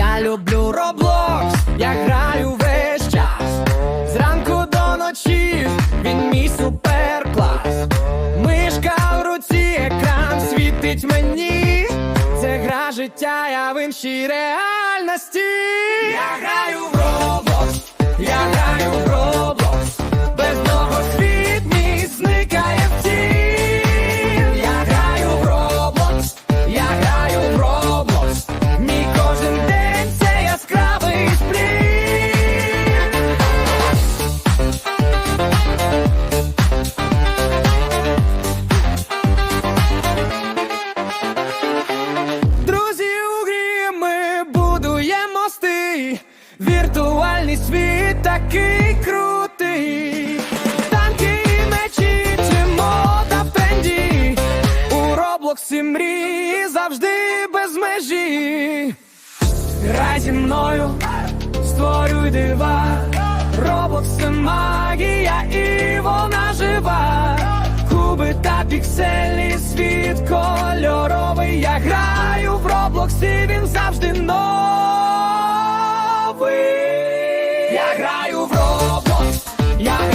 Я люблю Роблокс, я граю весь час. Зранку до ночі він мій суперклас. Мишка в руці, екран світить мені. Це гра життя, я в іншій реальності. Я граю в Roblox Віртуальний світ такий крутий. Танки і мечі, чи мода в тренді. У Роблоксі мрії завжди без межі. Грай зі мною, створюй дива. Роблокс це магія і вона жива. Куби та пікселі, світ кольоровий. Я граю в Роблоксі, він завжди новий я граю в Roblox. Я